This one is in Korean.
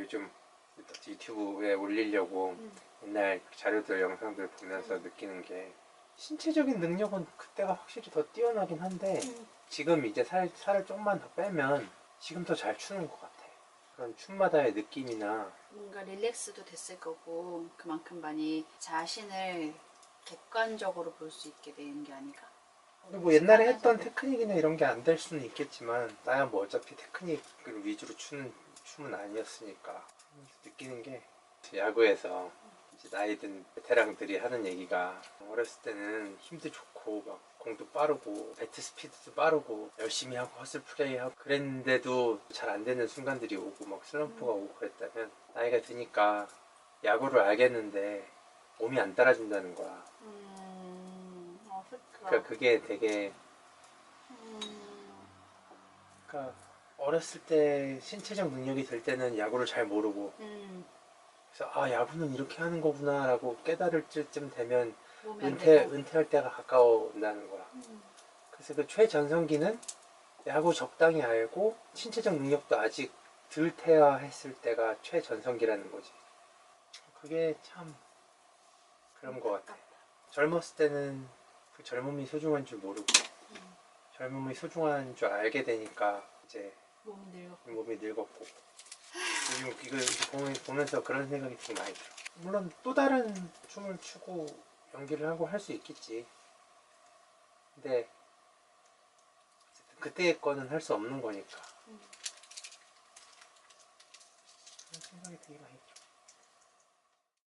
요즘 유튜브에 올리려고 옛날 자료들 영상들 보면서 느끼는 게 신체적인 능력은 그때가 확실히 더 뛰어나긴 한데 지금 이제 살, 살을 조금만 더 빼면 지금 더 잘 추는 것 같아. 그런 춤마다의 느낌이나 뭔가 릴렉스도 됐을 거고 그만큼 많이 자신을 객관적으로 볼 수 있게 되는 게 아닌가. 뭐 옛날에 했던 테크닉이나 이런 게 안 될 수는 있겠지만 나야 뭐 어차피 테크닉을 위주로 추는 춤은 아니었으니까 느끼는 게 야구에서 이제 나이 든 베테랑들이 하는 얘기가 어렸을 때는 힘도 좋고 막 공도 빠르고 배트 스피드도 빠르고 열심히 하고 허슬 플레이하고 그랬는데도 잘 안 되는 순간들이 오고 막 슬럼프가 오고 그랬다면 나이가 드니까 야구를 알겠는데 몸이 안 따라준다는 거야 음, 어, 슬프다. 그러니까 그게 되게 음, 그러니까 어렸을 때 신체적 능력이 될 때는 야구를 잘 모르고 음, 그래서 아 야구는 이렇게 하는 거구나라고 깨달을 쯤 되면 은퇴 되고. 은퇴할 때가 가까워 온다는 거야. 음, 그래서 그 최전성기는 야구 적당히 알고 신체적 능력도 아직 덜 퇴화했을 때가 최전성기라는 거지. 그게 참 그런 거 같아. 젊었을 때는 그 젊음이 소중한 줄 모르고 음. 젊음이 소중한 줄 알게 되니까 이제 몸이 늙어. 몸이 늙었고. 요즘 이거 보면- 보면서 그런 생각이 되게 많이 들어. 물론 또 다른 춤을 추고 연기를 하고 할 수 있겠지. 근데 그때의 거는 할 수 없는 거니까. 음. 그런 생각이 되게 많이 들어